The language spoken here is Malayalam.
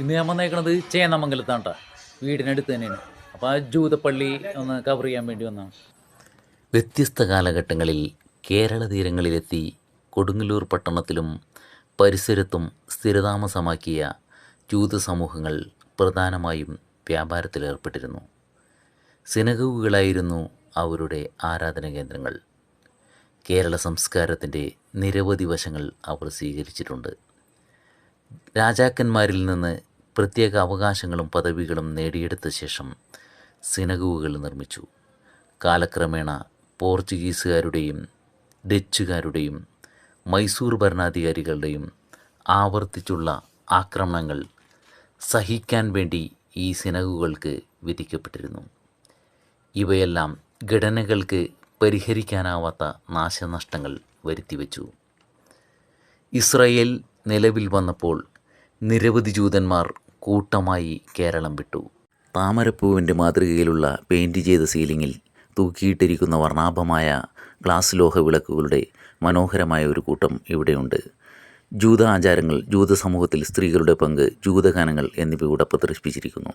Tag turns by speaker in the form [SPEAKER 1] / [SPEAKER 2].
[SPEAKER 1] ഇന്ന് ഞാൻ വന്നേക്കണത് ചേന്നമംഗലത്താണ് കേട്ടോ വീടിനടുത്ത് തന്നെയാണ്. അപ്പോൾ ആ ജൂതപ്പള്ളി ഒന്ന് കവർ ചെയ്യാൻ വേണ്ടി വന്നാണ്
[SPEAKER 2] വ്യത്യസ്ത കാലഘട്ടങ്ങളിൽ കേരള തീരങ്ങളിലെത്തി കൊടുങ്ങല്ലൂർ പട്ടണത്തിലും പരിസരത്തും സ്ഥിരതാമസമാക്കിയ ജൂത സമൂഹങ്ങൾ പ്രധാനമായും വ്യാപാരത്തിലേർപ്പെട്ടിരുന്നു സിനഗോഗുകളായിരുന്നു അവരുടെ ആരാധന കേന്ദ്രങ്ങൾ. കേരള സംസ്കാരത്തിന്റെ നിരവധി വശങ്ങൾ അവർ സ്വീകരിച്ചിട്ടുണ്ട്. രാജാക്കന്മാരിൽ നിന്ന് പ്രത്യേക അവകാശങ്ങളും പദവികളും നേടിയെടുത്ത ശേഷം സിനഗുകൾ നിർമ്മിച്ചു. കാലക്രമേണ പോർച്ചുഗീസുകാരുടെയും ഡച്ചുകാരുടെയും മൈസൂർ ഭരണാധികാരികളുടെയും ആവർത്തിച്ചുള്ള ആക്രമണങ്ങൾ സഹിക്കാൻ വേണ്ടി ഈ സിനഗുകൾക്ക് വിധിക്കപ്പെട്ടിരുന്നു. ഇവയെല്ലാം ഘടനകൾക്ക് പരിഹരിക്കാനാവാത്ത നാശനഷ്ടങ്ങൾ വരുത്തിവെച്ചു. ഇസ്രയേൽ നിലവിൽ വന്നപ്പോൾ നിരവധി ജൂതന്മാർ കൂട്ടമായി കേരളം വിട്ടു. താമരപ്പൂവിന്റെ മാതൃകയിലുള്ള പെയിന്റ് ചെയ്ത സീലിങ്ങിൽ തൂക്കിയിട്ടിരിക്കുന്ന വർണാഭമായ ഗ്ലാസ് ലോഹ വിളക്കുകളുടെ മനോഹരമായ ഒരു കൂട്ടം ഇവിടെയുണ്ട്. ജൂത ആചാരങ്ങൾ ജൂത സമൂഹത്തിൽ സ്ത്രീകളുടെ പങ്ക് ജൂതഗാനങ്ങൾ എന്നിവ ഇവിടെ പ്രദർശിപ്പിച്ചിരിക്കുന്നു.